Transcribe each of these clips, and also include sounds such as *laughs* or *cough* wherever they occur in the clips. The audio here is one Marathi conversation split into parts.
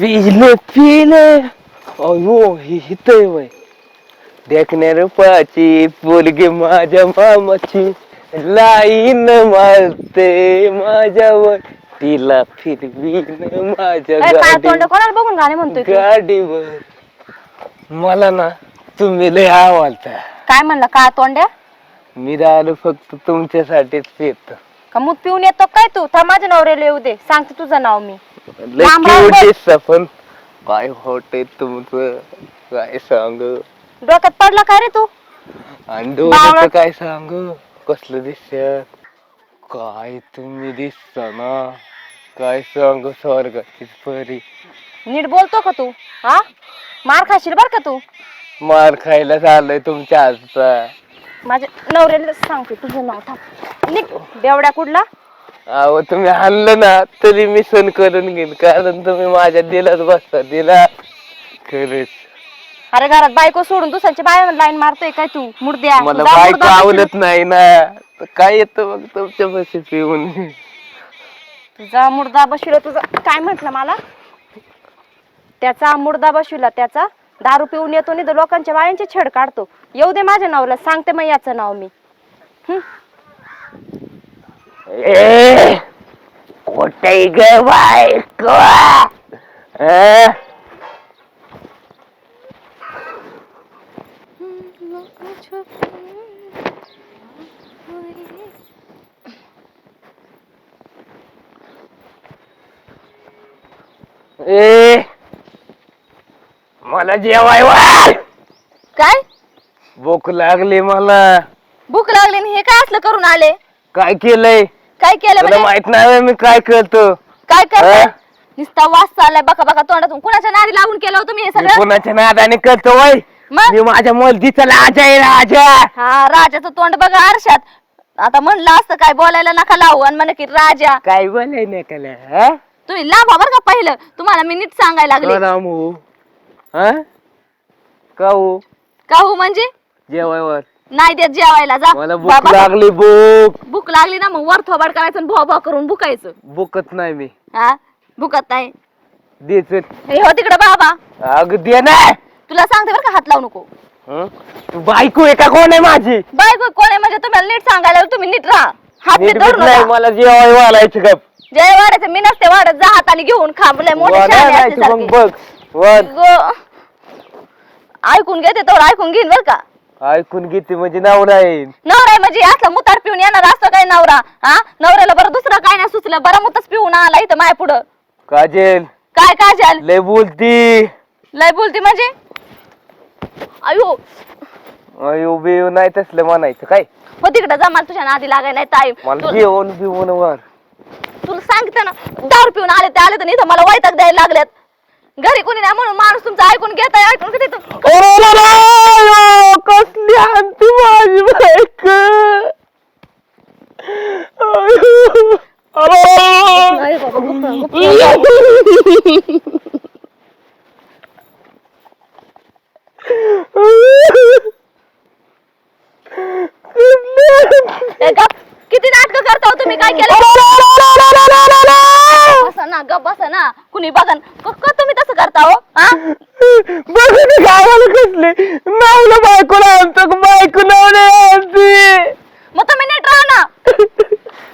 पिले पिले अयो ही हितय वय. देखण्या रूपाची पोरगी माझ्या मामाची. लाईन मारते माझ्यावर. तिला फिरवीन माझ्या काय काय गाडी तोंड कोणाला बघून गाणे म्हणतोय तू? गाडीवर. मला ना तुम्ही लय आवडता. काय म्हणला काय तोंड्या? मी राहिलो फक्त तुमच्यासाठीच येत का मूत पिऊन येतो काय तू? तर माझ्या नवऱ्याला येऊ दे. सांगते तुझं नाव मी. लांब राहून काय होते तुमचं? काय सांगू? डोक्यात पडला काय रे तू? आणि डोळ्याचं बावळट. काय सांगू? कसलं दिसत? काय तुम्ही काय सांगू स्वर्गाचीच परी? नीट बोलतो का तू? हा? मार खाशील बर का तू? मार खायला झालंय तुमच्या हातचा माझ्या नवऱ्याला सांगते तुझं नाव थांब. निघ बेवड्या कुठला? अहो तुम्ही आणलं ना तरी मी सण करून घेईन कारण तुम्ही माझ्या दिलाच बसता दिला. खरंच. अरे घरात बायको सोडून दुसऱ्याची बाय लाईन मारतोय काय तू? मुर्द्या मला जा बायको मुर्दा आवडत नाही ना. तर काय येतं मग तुमच्या बशी पिऊन? बशील. तुझा मुर्दा बशिवला तुझा काय म्हंटल मला? त्याचा मुर्दा बशिवला त्याचा दारू पिऊन येतो नाही तर लोकांच्या बायांची छेड काढतो. येऊ दे माझ्या नावला सांगते मग याचं नाव मी. ए कुठे ग बायको अं? ए मला जेवाय वाढ! काय? भूक लागली मला. भूक लागली आणि हे काय असलं करून आले? काय केलंय? काय केलं तुला म्हणजे? माहीत नाही मी काय करतो? काय करताय अं? नुसता वास चाललाय बका बका तोंडातून. कुणाच्या नादी लागून केलं होतं मी हे मी सगळं? कोणाच्या नादाने करतो वय मग? मी माझ्या मुलगीचा राजा आहे राजा. हा राजाचं तोंड बघा आरशात. आता म्हणलं असतं काय बोलायला नका लावू. आणि म्हणे की राजा. काय बोलाय नाही कला हा? तुम्ही लांबा बरं का पहिलं. तुम्हाला मी नीट सांगायला लागले. रामू हा काऊ का हो? म्हणजे? जेवायवर. नाही देत जेवायला जा. मला भूक बाबा, लागली भूक. भूक लागली ना मग वर थोबाड करायचं आणि भो भो करून भुकायचं. भूकत नाही मी. हा? भुकत नाही. देच हे हो तिकडे बाबा. अग दे ना. तुला सांगते बरं का हात लावू नको. हं? तू बायको आहे का कोण आहे माझी? बायको कोण आहे? म्हणजे तुम्हाला नीट सांगायला तुम्ही नीट राहा. हात नीट नीट धरू बीट नाही नका. मला जेवाय वालायचं का जय वाढायचं मी नसते वाढत जा हाताने घेऊन खांबले मोठे शहाणे वाढायचं मग असल्यासारखे. बघ वर ग- ऐकून घेते तर ऐकून घेईन बर का. ऐकून घेते म्हणजे नवरा येईल नवरा आहे म्हणजे असला मुतार पिऊन येणार असतं काय नवरा? हा? नवऱ्याला बरं दुसरं काय नाही सुचलं. बरं मुतच पिऊन आला इथं माया पुढं. काजेल. काय काजल? लय बोलती. लय बोलती म्हणजे? अयो. अयो बिव नाही तसलं म्हणायचं काय? हो तिकडं जा मला तुझ्या नादी लागाय नाही ताई मला जेवण बिवण वर. तुला सांगते ना दारू पिऊन आले ते आले तर इथं मला वैताग द्यायला लागल्यात घरी कोणी नाही म्हणून माणूस तुमचं ऐकून घेत ऐकून घेत कसली आणती माझी बायक किती नाटक करता हो तुम्ही काय केलं बसा ना गप बसा ना कुणी बघन क- क तुम्ही तसं करता हो हा? बघून गावाला कसले. नावला बायकोला आणतो का बायको नावले आणते. मग तुम्ही नीट राहा ना.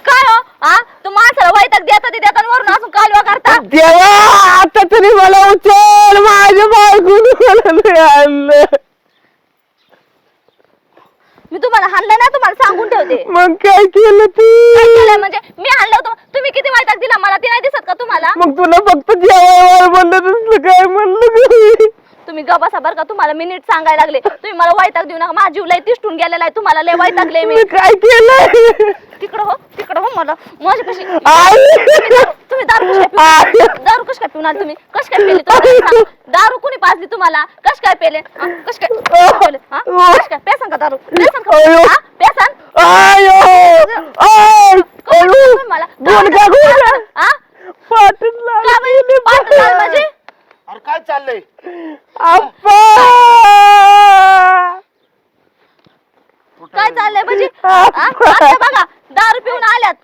काय हो हा? तू माणसाला वैताग देता ते देता आणि वरून असून कालवा करता. देवा आता तरी मला उचल माझ्या बायकोने मला नाही आणलं. मी तुम्हाला हाणलं ना तुम्हाला सांगून ठेवते. मग काय केलं ती केलंय म्हणजे मी हाणलं होतं तुम्ही किती वैताग दिला मला ती नाही दिसत का तुम्हाला मग तुला फक्त जेवायवर म्हणलं तसलं काय म्हणलं का? तुम्ही ग बसा बरं का तुम्हाला मी नीट सांगायला लागले. तुम्ही मला वैताग देऊ नका माझा जीव लय तिष्ठून गेलेला आहे तुम्हाला लय वैतागले मी. मी काय केलं तिकडं हो तिकडं हो मला. माझ्यापाशी आई! तुम्ही दारू कश काय पिऊन दारू कश काय पिऊन आले तुम्ही? कश काय पेले तुम्हाला सांग. दारू कुणी पाजली तुम्हाला? कश काय पेले? हा? कश काय कश पेले हा? कश काय? पेसन का दारू? पेसन का? अयो. हा? पेसन? आयो आय अयो! मला? बोल का बोल हा? पाटण का म्हणजे? पाठ लाल म्हणजे अरे काय चाललंय? अप्पा काय चाललंय म्हणजे? आता बघा दारू पिऊन आल्यात.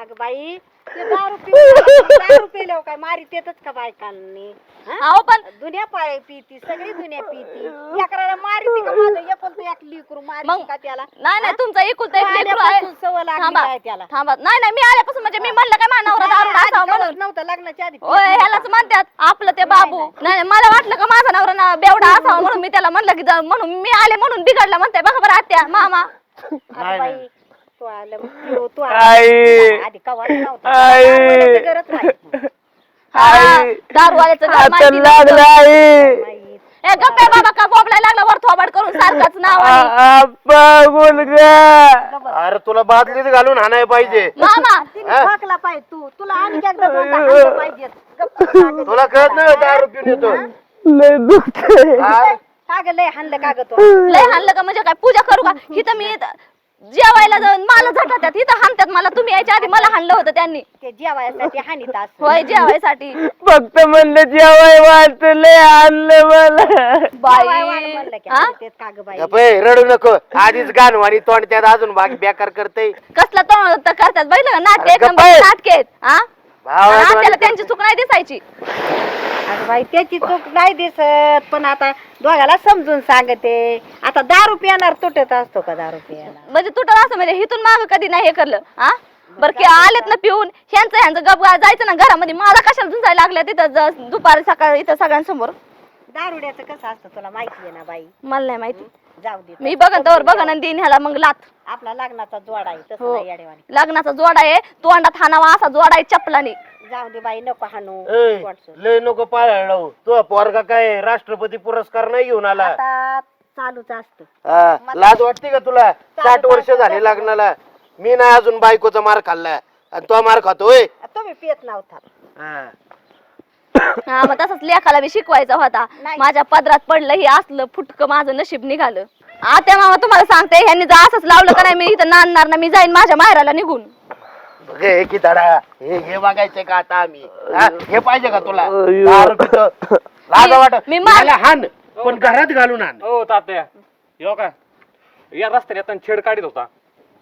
अगं बाई ते दारू पिऊन दारू पिल्यावर काय? मारी देतच का बायकांनी? हं? अहो पण दुनिया पाय पिती सगळी दुनिया पिती. लेकराला मारती का माझं? एकुलतं एक लिकरू मारती मग- का त्याला? नाही नाही तुमचा एकुलता एक लेकरू आहे. आल्यापासून सवय लागली थांबा काय त्याला. थांबा. नाही नाही मी आल्यापासून म्हणजे मी म्हणलं काय माझा नवरा दारू आधी असावा म्हणून. कळत नव्हतं लग्नाच्या आधी. होय ह्यालाच म्हणतात आपलं ते बाबू. नाही. नाही, मला वाटलं का माझा नवरा ना बेवडा असावा म्हणून मी त्याला म्हणलं की जा- म्हणून मी आले म्हणून बिघडला म्हणते बघा बरं आत्या मामा. बाई तू आलं तू- तू आई. आलं. आधी कवा नव्हतं. आई. दारूवाल्याची गरज नाही. हा, दारूवाल्याचं घर आता माहिती नाही. लागला आई. बाई, ए गप्पे बाबा का बोबलाय लागला? वर थोबाड करून सारखाच नाव आणि आप्पा मुलगा. अरे तुला बादलीत घालून हाणाय पाहिजे. मामा तिने ठोकला पाहिजे तू. तुला आणि एकदा दोनदा हाणलं पाहिजे. गप्प सांगत *laughs* तुला कळत नाही दारू पिऊन येतो? लय दुखतंय? का लय हाणलं का ग तू? लय हाणलं का? म्हणजे काय पूजा करू का? इथं मी इथं जेवायला जाऊन मला झटात्यात इथं हाणतात मला. तुम्ही यायच्या आधी मला हाणलं होतं त्यांनी. ते जेवायसाठी हानीत असं. होय जेवायसाठी. फक्त म्हणलं जेवाय वाटत लय आणलं मला. बाई. म्हणलं की हा? बाई? गप्प रडू नको. आधीच गाणवाणी तोंड त्यात अजून बाकी बेकार करते कसला तोंड करतात का? नाटके एक नंबर. नाटके आहेत. हा हा, त्याला त्यांची चूक नाही दिसायची. अगं बाई त्याची चूक नाही दिसत. पण आता दोघाला समजून सांगते. आता दारू पिणार तुटत असतो का दारू पियाला म्हणजे तुटत असं म्हणजे हिथून माग कधी नाही हे करलं हा? बरं की आलेत ना पिऊन ह्यांचं ह्यांचं गप जायचं ना घरामध्ये. मला कशाला झुंजायला लागल्या तिथं ज- दुपारी सकाळी इथं सगळ्यांसमोर? दारुड्याचं कसं असतं तुला माहिती आहे ना बाई? मला नाही माहिती. जाऊ दे. मी बघन तर बघन आणि देईन ह्याला मग लात. आपला लग्नाचा जोडा आहे तसं हो. नाही लग्नाचा जोडा आहे तोंडात हाणावा असा जोडा आहे चपलानी. जाऊ दे बाई नको हाणू ए, वाटसं. लय नको पाळायला लावू. तो पोरगा काय राष्ट्रपती पुरस्कार नाही घेऊन आला? आता चालूच असतं. हा, लाज वाटते का तुला? साठ वर्ष झाली लग्नाला. मी नाही अजून बायकोचा मार खाल्ला. आणि तो मार खातोय तुम्ही पियत नव्हता. हा. हा मग तसंच लेखाला बी शिकवायचा होता. नाही. माझ्या पदरात पडलं हे असलं फुटक माझं नशीब निघालं. आता मामा तुम्हाला सांगते ह्यांनी जर असंच लावलं का नाही मी इथं नांदणार ना मी जाईन माझ्या माहेराला निघून. हे की धडा. हे हे बघायचंय का आता आम्ही? हा? हे पाहिजे का तुला? अय्यो. दारू पितो लाज वाट मी मार- याला हाण पण घरात घालून आण. हो तात्या. यो का? या रस्त्याने येताना छेड काढीत होता.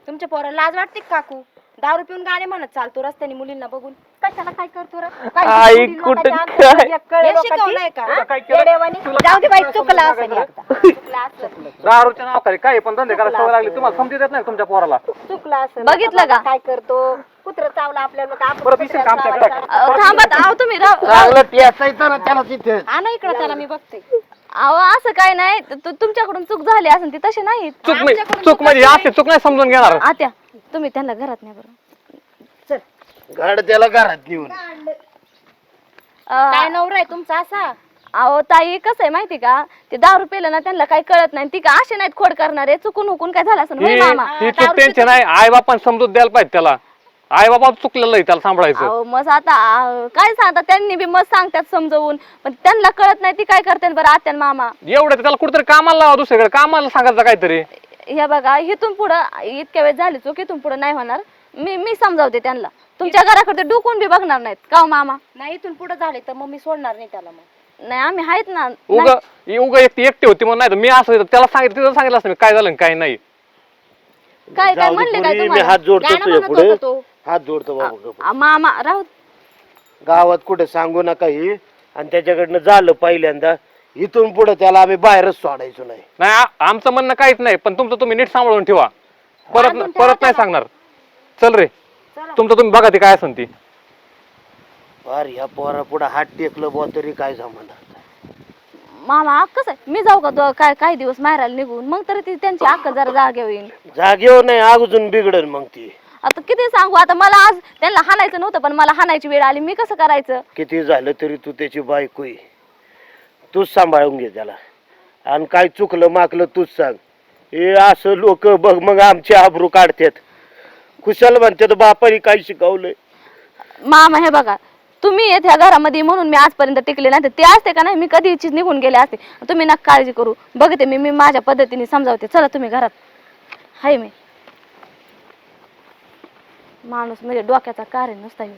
तुमच्या पोराला लाज वाटते का काकू? दारू पिऊन गाणे म्हणत चालतो रस्त्याने मुलींना बघून. कशाला काय करतो रे? आई, काय कुठं लोकांच्या काय? अंगात एक कळे हे लोकांची. शिकवलंय का? काय केलं? येडेवाणी. जाऊ दे बाई चुकलं असं एकदा. दारूच्या नावाखाली काय पण धंदे करायला सवय लागली तुम्हाला समजू देत नाही तुमच्या पोराला चुकलं असं बघितलं का? काय करतो कुत्र चावला आपल्याला का आपण परत इथे कुत्र्याला आमच्याकडे चावायचं? अहो, थांबत आहो तुम्ही राव राव. चांगलं टेसायचं ना त्याला तिथे हा ना इकडं त्याला मी बघते अहो असं काय नाही तु- तु- तुमच्याकडून चूक झाली असेल ती तशी नाही चूक म्हणजे चूक म्हणजे अशी चूक नाही समजून घेणार आत्या तुम्ही त्यांना घरात नाही बरं गाड त्याला घरात घेऊन. काय नवरा आहे तुमचा असा? अहो ताई कसं आहे माहिती का? ते दारू पेलं ना त्यांना काही कळत नाही. ती का असे नाहीत खोड करणारे? चुकून हुकून काय झालं होय ही मामा? ही चूक त्यांची नाही आई बापान समजून द्यायला पाहिजे त्याला. आई बाबा चुकलेलं आहे त्याला सांभाळायचं. अहो मग आता काय सांगतात? त्यांनी बी मस्त सांगतात समजवून. पण त्यांना कळत नाही ती काय करते बरं आत्या आणि मामा? एवढं तर त्याला कुठेतरी कामाला लावा दुसरीकडे. कामाला सांगायचं काहीतरी. हे बघा इथून पुढं इतक्या वेळ झाली चूक इथून पुढं नाही होणार. मी मी समजावते त्यांना. तुमच्या घराकडे डुकून बी बघणार नाहीत. का हो मामा. नाही इथून पुढे झाले तर मग मी सोडणार नाही त्याला मग. नाही आम्ही आहेत ना. उग उग एकटी एकटी होती म्हणून नाही तर मी असं त्याला सांगितलं तिथं सांगितलं असतं मी काय झालं आणि काय नाही. काय काय जाऊ दे म्हणले काय पोरी, मी तुम्हाला? हात जोडतो गाणं तुझ्या म्हणत पुढे. होता तो. हात जोडतो बाबा गप्प. आ, मामा राहू गावात कुठे सांगू नका ही. आणि त्याच्याकडनं झालं पहिल्यांदा. इथून पुढे त्याला आम्ही बाहेरच सोडायचो नाही. नाही आ- आमचं म्हणणं काहीच नाही पण तुमचं तुम्ही नीट सांभाळून ठेवा. परत परत नाही सांगणार. चल रे. तुमचं तुम्ही बघा ती काय असेल ती अरे ह्या पोरा पुढे हात टेकलं बुवा तरी काय जमाना मामा कसं आहे? मी जाऊ का दो- काय काही दिवस माहेराला निघून? मग तरी ती त्यांची अक्कल जरा जागे होईल जागेवर नाही अजून बिघडल मग ती. आता किती सांगू? आता मला आज त्यांना हाणायचं नव्हतं पण मला हाणायची वेळ आली. मी कसं करायचं? किती झालं तरी तू त्याची बायको आहे. तूच सांभाळून घे त्याला. आणि काय चुकलं माकलं तूच सांग. हे असं लोक बघ मग आमचे आबरू काढतात. कुशाल म्हणतात बापाने काय शिकवलंय? मामा हे बघा तुम्ही येत ह्या घरामध्ये म्हणून मी आजपर्यंत टिकले नाही तर ते असते का नाही? मी कधी इच्छित निघून गेले असते. तुम्ही ना काळजी करू. बघते मी मी माझ्या पद्धतीने समजावते. चला तुम्ही घरात. हाय मी. माणूस म्हणजे डोक्याचा कार्य नसता ह्यो.